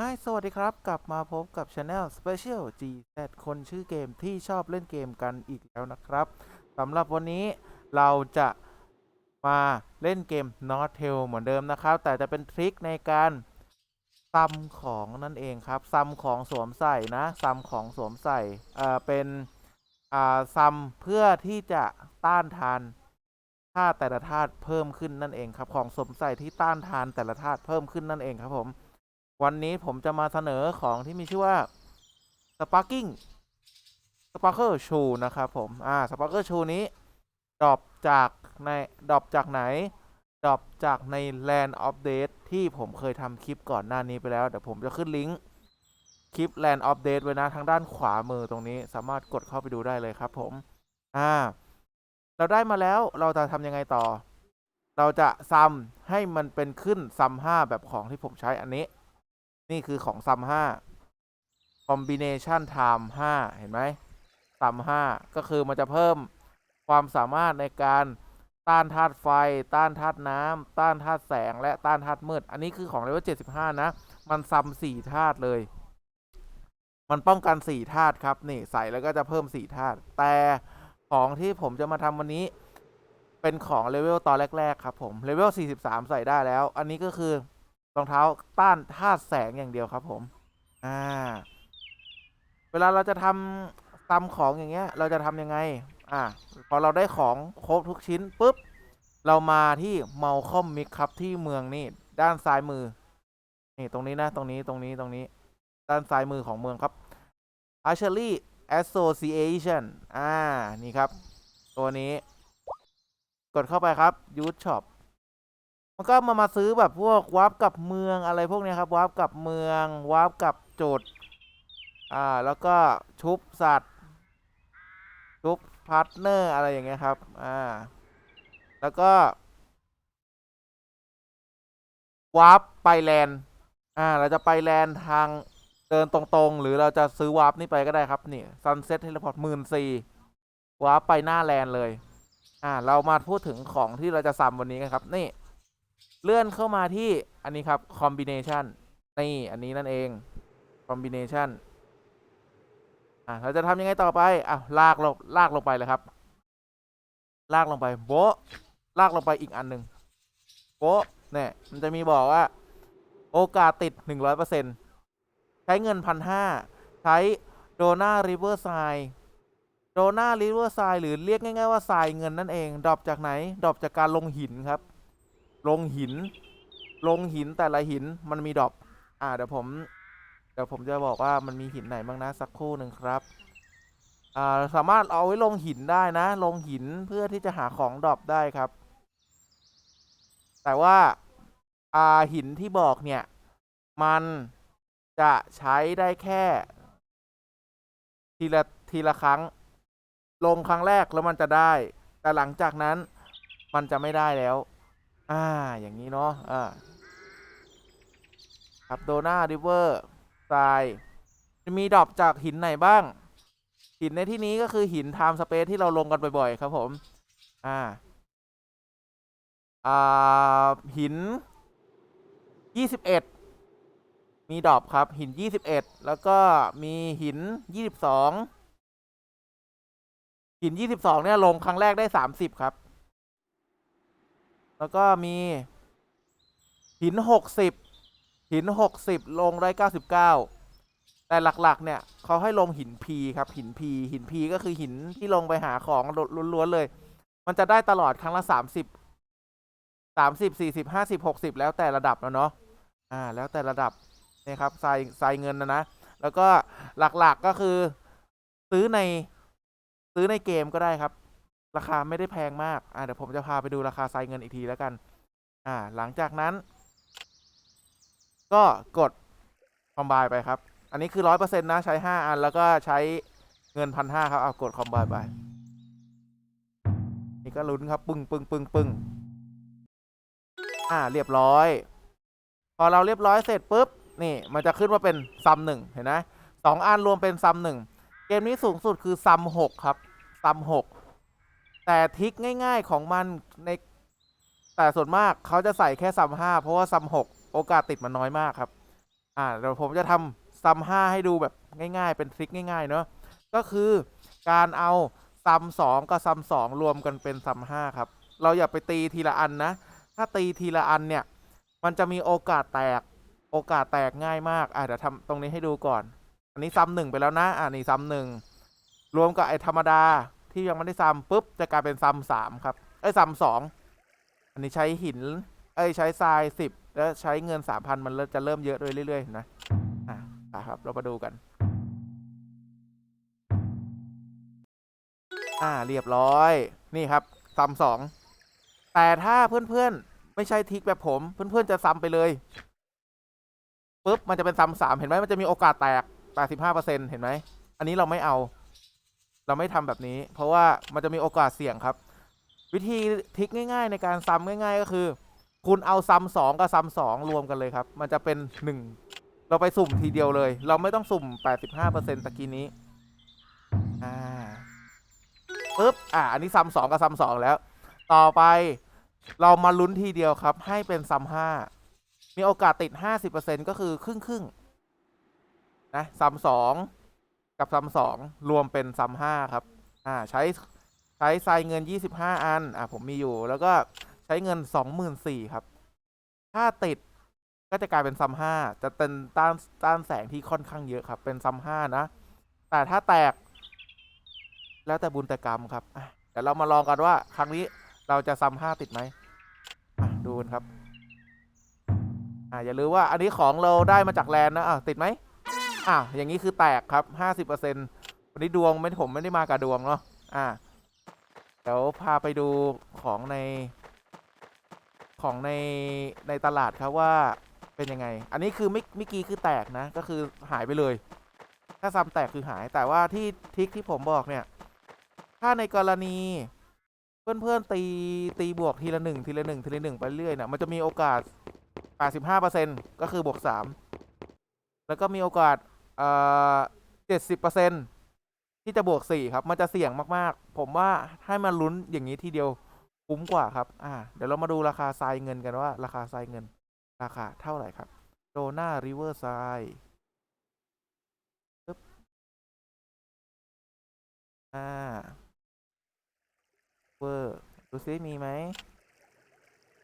ฮายสวัสดีครับ กลับมาพบกับ Channel Special GZ คนชื่อเกมที่ชอบเล่นเกมกันอีกแล้วนะครับสำหรับวันนี้เราจะมาเล่นเกม n o t t a l เหมือนเดิมนะครับ แต่จะเป็นทริคในการซัมของนั่นเองครับซัมของสวมใส่นะซัมของสวมใส่เอ่อเป็นอ่าซัมเพื่อที่จะต้านทานธาตุแต่ละธาตุเพิ่มขึ้นนั่นเองครับ ของสวมใส่ที่ต้านทานแต่ละธาตุเพิ่มขึ้นนั่นเองครับผม วันนี้ผมจะมาเสนอของที่มีชื่อว่า Sparking Sparker Shoe นะครับผม อ่า Sparker Shoe นี้ดรอปจากในดรอปจากไหนดรอปจากใน Land of Death ที่ผมเคยทำคลิปก่อนหน้านี้ไปแล้ว เดี๋ยวผมจะขึ้นลิงก์คลิป Land of Death ไว้นะทางด้านขวามือตรงนี้ สามารถกดเข้าไปดูได้เลยครับผม อ่า เราได้มาแล้วเราจะทำยังไงต่อ เราจะซัมให้มันเป็นขึ้นซัม5แบบของที่ผมใช้อันนี้ นี่คือของซัมห้า combination time 5เห็นไหมซัมห้าก็คือมันจะเพิ่มความสามารถในการต้านธาตุไฟ ต้านธาตุน้ำต้านธาตุแสง และต้านธาตุมืด อันนี้คือของเลเวล75นะ มันซัมสี่ธาตุเลย มันป้องกันสี่ธาตุครับ นี่ใส่แล้วก็จะเพิ่มสี่ธาตุแต่ของที่ผมจะมาทำวันนี้ เป็นของเลเวลตอนแรก ๆ ครับผมเลเวล43ใส่ได้แล้ว อันนี้ก็คือ รองเท้าต้านธาตุแสงอย่างเดียวครับ ผม อ่า เวลาเราจะทำซัมของอย่างเงี้ย เราจะทำยังไง อ่า พอเราได้ของครบทุกชิ้นปุ๊บ เรามาที่เมาคอมมิกครับที่เมืองนี่ด้านซ้ายมือ นี่ตรงนี้นะ ตรงนี้ตรงนี้ตรงนี้ ด้านซ้ายมือของเมืองครับ Archery Association อ่า นี่ครับ ตัวนี้ กดเข้าไปครับ Youth Shop มันก็มามาซื้อแบบพวกวาร์ปกับเมืองอะไรพวกนี้ครับวาร์ปกับเมืองวาร์ปกับจุดอ่าแล้วก็ชุบสัตว์ ชุบพาร์ทเนอร์อะไรอย่างเงี้ยครับอ่าแล้วก็วาร์ปไปแลนด์อ่าเราจะไปแลนด์ทางเดินตรงๆ หรือเราจะซื้อวาร์ปนี่ไปก็ได้ครับนี่ซันเซ็ตเทเลพอร์ตหมื่นสี่วาร์ปไปหน้าแลนด์เลย อ่า เรามาพูดถึงของที่เราจะซ้ำวันนี้กันครับนี่ เลื่อนเข้ามาที่อันนี้ครับ combination นี่อันนี้นั่นเอง combination อะเราจะทำยังไงต่อไปอะลากลงลากลงไปเลยครับ ลากลงไปโบะลากลงไปอีกอันหนึ่งโบะเนี่ยมันจะมีบอกว่า โอกาสติด 100%ใช้เงินพันห้าใช้โดนาริเวอร์ไซโดนาริเวอร์ไซหรือเรียกง่าย ๆ ว่าทรายเงินนั่นเองดรอปจากไหนดรอปจากการลงหินครับ ลงหิน ลงหินแต่ละหินมันมีดอกอ่าเดี๋ยวผม เดี๋ยวผมจะบอกว่ามันมีหินไหนบ้างนะสักครู่หนึ่งครับอ่าสามารถเอาไว้ลงหินได้นะ ลงหินเพื่อที่จะหาของดอปได้ครับ แต่ว่าอ่าหินที่บอกเนี่ย มันจะใช้ได้แค่ ทีละทีละครั้ง ลงครั้งแรกแล้วมันจะได้ แต่หลังจากนั้นมันจะไม่ได้แล้ว อ่า อย่างนี้เนาะ อ่า ครับโดนาริเวอร์ทรายจะมีดรอปจากหินไหนบ้าง หินในที่นี้ก็คือหินไทม์สเปซที่เราลงกันบ่อยๆ ครับผม อ่า อ่า หินยี่สิบเอ็ดมีดรอปครับ หินยี่สิบเอ็ดแล้วก็มีหินยี่สิบสองหินยี่สิบสองเนี่ยลงครั้งแรกได้สามสิบครับ แล้วก็มีหินหกสิบหินหกสิบลงได้เก้าสิบเก้าแต่หลัก ๆ เนี่ยเขาให้ลงหินพีครับหินพีหินพีก็คือหินที่ลงไปหาของล้วนๆเลย มันจะได้ตลอดครั้งละสามสิบสามสิบสี่สิบห้าสิบหกสิบแล้วแต่ระดับแล้วเนาะอ่า แล้วแต่ระดับนี่ครับทรายทรายเงินนะนะ แล้วก็หลักๆก็คือซื้อในซื้อในเกมก็ได้ครับ ราคาไม่ได้แพงมาก อ่าเดี๋ยวผมจะพาไปดูราคาไซเงินอีกทีแล้วกัน อ่า หลังจากนั้น ก็กดคอมไบไปครับ อันนี้คือร้อยเปอร์เซ็นต์นะใช้ห้าอันแล้วก็ใช้เงินพันห้าครับ เอากดคอมไบไป นี่ก็ลุ้นครับ ปึ้งปึ้งปึ้งปึ้งอ่า เรียบร้อย พอเราเรียบร้อยเสร็จปุ๊บ นี่ มันจะขึ้นว่าเป็นซัมหนึ่งเห็นไหมสองอันรวมเป็นซัมหนึ่ง เกมนี้สูงสุดคือซัมหกครับ ซัมหก แต่ทิกง่ายๆของมันในแต่ส่วนมากเขาจะใส่แค่ซัมห้าเพราะว่าซัมหกโอกาสติดมันน้อยมากครับ อ่าเดี๋ยวผมจะทำซัมห้าให้ดูแบบง่ายๆ เป็นทริคง่ายๆเนาะก็คือการเอาซัมสองกับซัมสองรวมกันเป็นซัมห้าครับ เราอย่าไปตีทีละอันนะ ถ้าตีทีละอันเนี่ย มันจะมีโอกาสแตกโอกาสแตกง่ายมาก อะเดี๋ยวทำตรงนี้ให้ดูก่อน อันนี้ซ้ำหนึ่งไปแล้วนะ อ่านี่ซ้ำหนึ่งรวมกับไอ้ธรรมดา ที่ยังไม่ได้ซ้ำปุ๊บจะกลายเป็นซ้ำสามครับเอ้ซ้ำสองอันนี้ใช้หินเอ้ใช้ทรายสิบแล้วใช้เงินสามพันมันจะเริ่มเยอะด้วยเรื่อยๆนะอะครับเรามาดูกัน อ่าเรียบร้อยนี่ครับซ้ำสองแต่ถ้าเพื่อนๆไม่ใช่ทิกแบบผม เพื่อนๆจะซ้ำไปเลยปุ๊บมันจะเป็นซ้ำสามเห็นไหมมันจะมีโอกาสแตกแปดสิบห้าเปอร์เซ็นเห็นไหมอันนี้เราไม่เอา เราไม่ทำแบบนี้ เพราะว่ามันจะมีโอกาสเสี่ยงครับ วิธีทิกง่าย ๆ ในการซ้ำง่าย ๆ ก็คือ คุณเอาซ้ำสองกับซ้ำสองรวมกันเลยครับ มันจะเป็นหนึ่งเราไปสุ่มทีเดียวเลย เราไม่ต้องสุ่มแปดสิบห้าเปอร์เซ็นตะกี้นี้อ่าปุ๊บอ่าอันนี้ซ้ำสองกับซ้ำสองแล้ว ต่อไปเรามาลุ้นทีเดียวครับ ให้เป็นซัมห้ามีโอกาสติด 50%ก็คือครึ่งครึ่งนะซัมสอง กับซัมสองรวมเป็นซัมห้าครับ อ่า ใช้ใช้ทรายเงิน 25 อัน อ่าผมมีอยู่ แล้วก็ใช้เงิน 24,000ครับ ถ้าติดก็จะกลายเป็นซัมห้าจะเป็นต้านต้านแสงที่ค่อนข้างเยอะครับ เป็นซัมห้านะ แต่ถ้าแตก แล้วแต่บุญแต่กรรมครับอะเดี๋ยวเรามาลองกันว่า ครั้งนี้เราจะซัมห้าติดไหมอะดูกันครับ อ่าอย่าลืมว่าอันนี้ของเราได้มาจากแลนนะอะติดไหม อะอย่างนี้คือแตกครับห้าสิบเปอร์เซ็นตวันนี้ดวงไม่ผมไม่ได้มากับดวงเนาะอะเดี๋ยวพาไปดูของใน ของในในตลาดครับว่าเป็นยังไง อันนี้คือไม่เมื่อกี้คือแตกนะ ก็คือหายไปเลย ถ้าซ้ำแตกคือหาย แต่ว่าที่ทิกที่ผมบอกเนี่ย ถ้าในกรณีเพื่อนๆตีตีบวกทีละหนึ่งทีละหนึ่งทีละหนึ่งไปเรื่อยเนี่ยมันจะมีโอกาส 85%ก็คือบวก 3 แล้วก็มีโอกาส เอ่อ70%ที่จะบวก4ครับ มันจะเสี่ยงมากๆ ผมว่าให้มาลุ้นอย่างนี้ทีเดียวคุ้มกว่าครับ อ่า เดี๋ยวเรามาดูราคาทรายเงินกันว่า ราคาทรายเงิน ราคาเท่าไหร่ครับโดนาริเวอร์ทรายปึ๊บอ่าเวอร์ดูซิมีไหม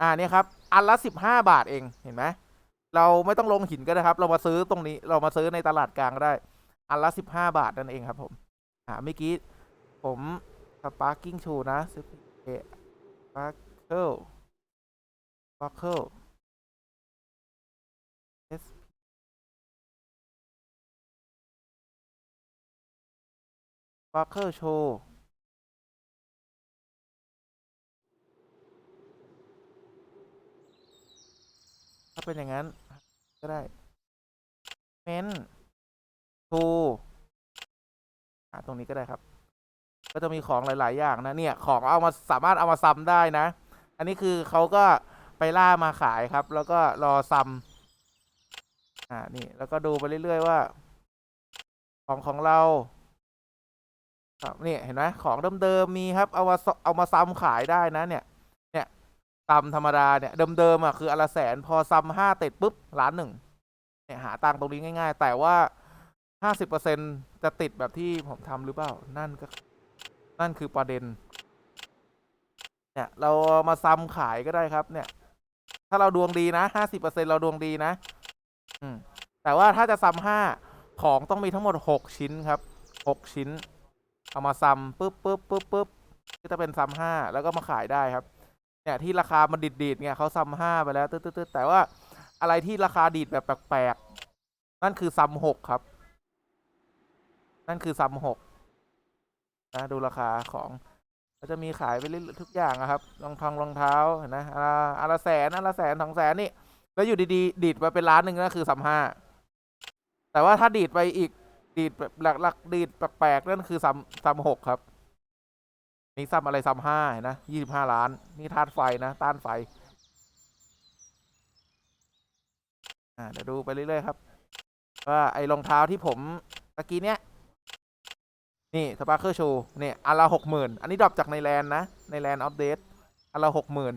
อ่าเนี่ยครับ อันละสิบห้าบาทเอง เห็นไหม เราไม่ต้องลงหินก็ได้ครับ เรามาซื้อตรงนี้ เรามาซื้อในตลาดกลางได้ อันละสิบห้าบาทนั่นเองครับผม อ่าเมื่อกี้ผมสปาร์กิ้งชูนะซื้อเอสปาร์เคิลสปาร์เคิลเอสสปาร์เคิลโชว์ ถ้าเป็นอย่างนั้น ก็ได้เมนทูอ่าตรงนี้ก็ได้ครับ ก็จะมีของหลาย ๆ อย่างนะ เนี่ย ของเอามาสามารถเอามาซ้ำได้นะ อันนี้คือเขาก็ไปล่ามาขายครับ แล้วก็รอซ้ำอ่า นี่ แล้วก็ดูไปเรื่อย ๆ ว่า ของของเราครับนี่เห็นไหมของเดิมๆมีครับ เอามาเอามาซ้ำขายได้นะเนี่ย ซัมธรรมดาเนี่ยเดิมๆอะคืออนละแสนพอซัมห้าติดปุ๊บล้านหนึ่งเนี่ยหาตังตรงนี้ง่าย ๆ แต่ว่าห้าสิบเปอร์เซ็นจะติดแบบที่ผมทำหรือเปล่า นั่นก็ นั่นคือประเด็น เนี่ย เรามาซัมขายก็ได้ครับ เนี่ย ถ้าเราดวงดีนะห้าสิบเปอร์เซ็นเราดวงดีนะ อืม แต่ว่าถ้าจะซัมห้าของต้องมีทั้งหมดหกชิ้นครับหกชิ้น เอามาซัมปุ๊บปุ๊บปุ๊บปุ๊บก็จะเป็นซัมห้าแล้วก็มาขายได้ครับ เนี่ยที่ราคามันดีดๆเนี่ยเขาซัมห้าไปแล้วตึ๊ดๆแต่ว่าอะไรที่ราคาดีดแบบแปลกๆนั่นคือซัมหกครับ นั่นคือซัมหกนะดูราคาของก็จะมีขายไปเรื่อยๆทุกอย่างอะครับรองทองรองเท้าเห็นไหมอะอันละแสนอันละแสนสองแสนนี่แล้วอยู่ดีๆดีดไปเป็นล้านหนึ่งก็คือซัมห้าแต่ว่าถ้าดีดไปอีกดีดแบบหลักๆดีดแปลกๆนั่นคือซัมซัมหกครับ นี่ซัมอะไรซัมห้านะยี่สิบห้าล้าน นี่ธาตุไฟนะต้านไฟ อ่าเดี๋ยวดูไปเรื่อยๆครับว่าไอ้รองเท้าที่ผมตะกี้เนี้ยนี่สปาร์เกอร์โชว์เนี่ยอันละหกหมื่นอันนี้ดรอปจากในแลนนะในแลนอัปเดตอันละหกหมื่น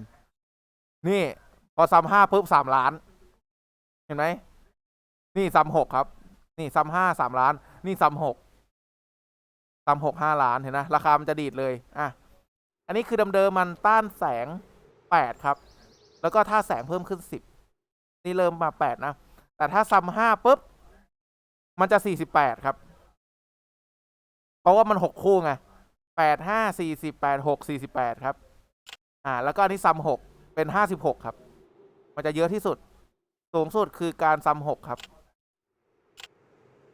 นี่พอซัมห้าปุ๊บสามล้าน เห็นไหมนี่ซัมหกครับ นี่ซัมห้าสามล้าน นี่ซัมหก ซัมหกห้าล้านเห็นนะราคามันจะดีดเลยอะอันนี้คือเดิมๆมันต้านแสงแปดครับ แล้วก็ถ้าแสงเพิ่มขึ้นสิบนี่เริ่มมาแปดนะ แต่ถ้าซัมห้าปุ๊บ มันจะสี่สิบแปดครับ เพราะว่ามันหกคู่ไงแปดห้าสี่สิบแปดหกสี่สิบแปดครับ อ่า แล้วก็อันนี้ซัมหกเป็นห้าสิบหกครับ มันจะเยอะที่สุด สูงสุดคือการซัมหกครับ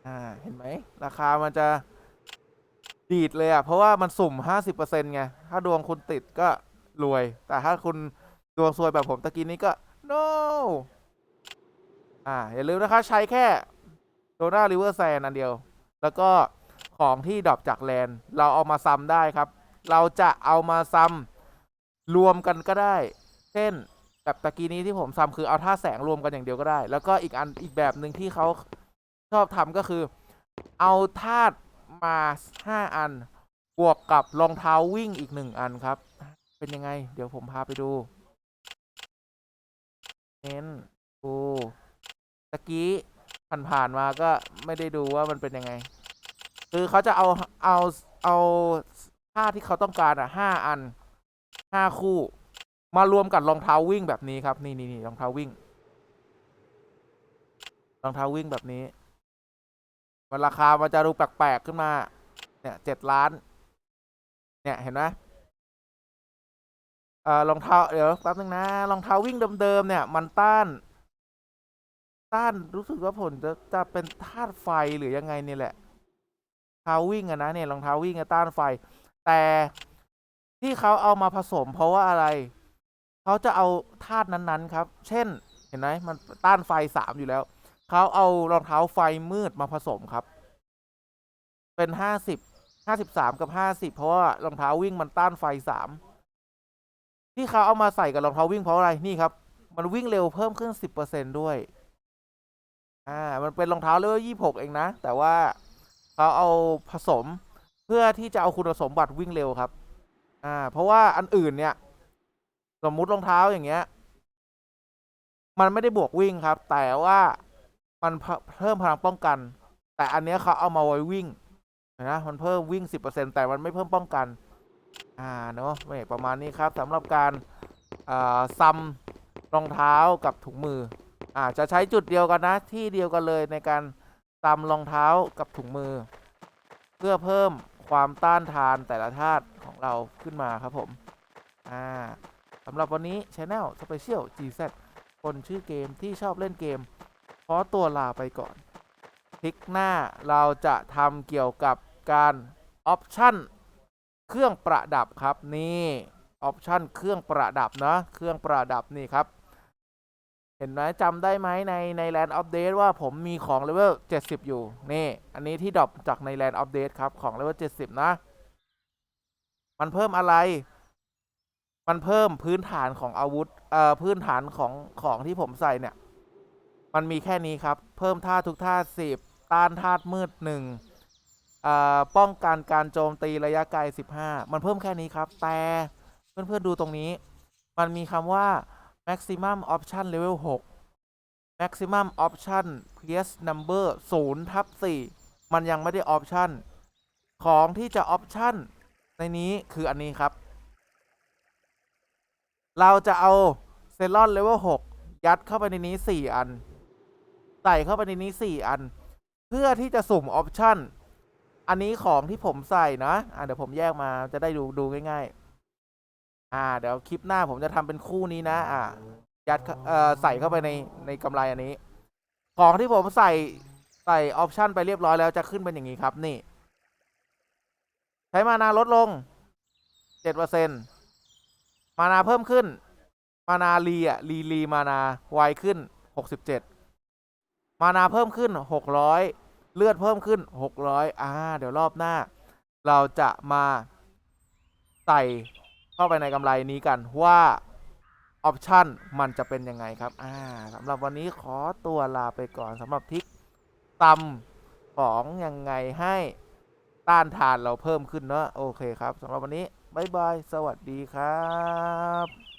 อ่า เห็นไหม ราคามันจะ ดีดเลยอะ เพราะว่ามันสุ่มห้าสิบเปอร์เซ็นไง ถ้าดวงคุณติดก็รวย แต่ถ้าคุณดวงซวยแบบผมตะกี้นี้ก็ no อ่า อย่าลืมนะครับใช้แค่โดนาริเวอร์แซนอันเดียว แล้วก็ของที่ดรอปจากแลนเราเอามาซ้ำได้ครับ เราจะเอามาซ้ำรวมกันก็ได้ เช่นแบบตะกี้นี้ที่ผมซ้ำคือเอาท่าแสงรวมกันอย่างเดียวก็ได้ แล้วก็อีกอันอีกแบบหนึ่งที่เขาชอบทำก็คือ เอาธาตุ มาห้าอัน บวกกับรองเท้าวิ่งอีกหนึ่งอันครับ เป็นยังไง เดี๋ยวผมพาไปดูเน้นดูตะกี้ผ่านๆมาก็ไม่ได้ดูว่ามันเป็นยังไง คือเขาจะเอาเอาเอาท่าที่เขาต้องการอะห้าอันห้าคู่ มารวมกับรองเท้าวิ่งแบบนี้ครับ นี่นี่นี่รองเท้าวิ่ง รองเท้าวิ่งแบบนี้ มันราคามันจะดูแปลกๆขึ้นมา เนี่ยเจ็ดล้าน เนี่ยเห็นไหมเอ่อรองเท้าเดี๋ยวแป๊บนึงนะรองเท้าวิ่งเดิมๆเนี่ย มันต้าน ต้านรู้สึกว่าผลจะจะเป็นธาตุไฟหรือยังไงเนี่ยแหละเท้าวิ่งอะนะเนี่ยรองเท้าวิ่งอะต้านไฟ แต่ที่เขาเอามาผสม เพราะว่าอะไร เขาจะเอาธาตุนั้นๆ ครับ เช่น เห็นไหมมันต้านไฟสามอยู่แล้ว เขาเอารองเท้าไฟมืดมาผสมครับ เป็นห้าสิบห้าสิบสามกับห้าสิบเพราะว่ารองเท้าวิ่งมันต้านไฟสามที่เขาเอามาใส่กับรองเท้าวิ่งเพราะอะไรนี่ครับ มันวิ่งเร็วเพิ่มขึ้นสิบเปอร์เซนด้วย อ่า มันเป็นรองเท้าเลเวลยี่หกเองนะ แต่ว่าเขาเอาผสมเพื่อที่จะเอาคุณสมบัติวิ่งเร็วครับ อ่า เพราะว่าอันอื่นเนี่ย สมมุติรองเท้าอย่างเงี้ย มันไม่ได้บวกวิ่งครับ แต่ว่า มันเพิ่มพลังป้องกัน แต่อันเนี้ยเขาเอามาไว้วิ่งนะมันเพิ่มวิ่งสิบเปอร์เซ็นแต่มันไม่เพิ่มป้องกัน อ่าเนาะไม่ประมาณนี้ครับสำหรับการซัมรองเท้ากับถุงมืออ่าจะใช้จุดเดียวกันนะที่เดียวกันเลยในการซัมรองเท้ากับถุงมือ เพื่อเพิ่มความต้านทานแต่ละธาตุของเราขึ้นมาครับผมอ่าสำหรับวันนี้ Channel Special GZ คนชื่อเกมที่ชอบเล่นเกม ขอตัวลาไปก่อน คลิกหน้าเราจะทำเกี่ยวกับการออปชั่นเครื่องประดับครับนี่ออปชั่นเครื่องประดับนะเครื่องประดับนี่ครับ เห็นไหมจำได้ไหมในใน Land Update ว่าผมมีของเลเวล70 อยู่ นี่ อันนี้ที่ดรอปจากใน Land Update ครับของเลเวล70 นะ มันเพิ่มอะไร มันเพิ่มพื้นฐานของอาวุธเอ่อพื้นฐานของของที่ผมใส่เนี่ย มันมีแค่นี้ครับ เพิ่มท่าทุกท่าสิบต้านธาตุมืดหนึ่งป้องกันการโจมตีระยะไกล 15 มันเพิ่มแค่นี้ครับ แต่เพื่อนๆดูตรงนี้ มันมีคำว่า maximum option level 6 maximum option PS number 0ทับ4มันยังไม่ได้ option ของที่จะ option ในนี้คืออันนี้ครับ เราจะเอาเซลอนเลเวล6ยัดเข้าไปในนี้ 4 อัน ใส่เข้าไปในนี้ 4 อัน เพื่อที่จะสุ่มออปชั่นอันนี้ของที่ผมใส่นะอะเดี๋ยวผมแยกมาจะได้ดูดูง่ายๆ อ่า เดี๋ยวคลิปหน้าผมจะทำเป็นคู่นี้นะ อ่ายัดเอ่อใส่เข้าไปในในกำไรอันนี้ ของที่ผมใส่ใส่ออปชั่นไปเรียบร้อยแล้วจะขึ้นเป็นอย่างนี้ครับนี่ ใช้มานาลดลง7%มานาเพิ่มขึ้น มานารีอะรีรีมานาไวขึ้น67 มานาเพิ่มขึ้น 600 เลือดเพิ่มขึ้น 600อ่าเดี๋ยวรอบหน้า เราจะมาใส่เข้าไปในกำไรนี้กันว่าออปชันมันจะเป็นยังไงครับอ่าสำหรับวันนี้ขอตัวลาไปก่อนสำหรับทิกตำของยังไงให้ต้านทานเราเพิ่มขึ้นเนอะโอเคครับสำหรับวันนี้บายบาย สวัสดีครับ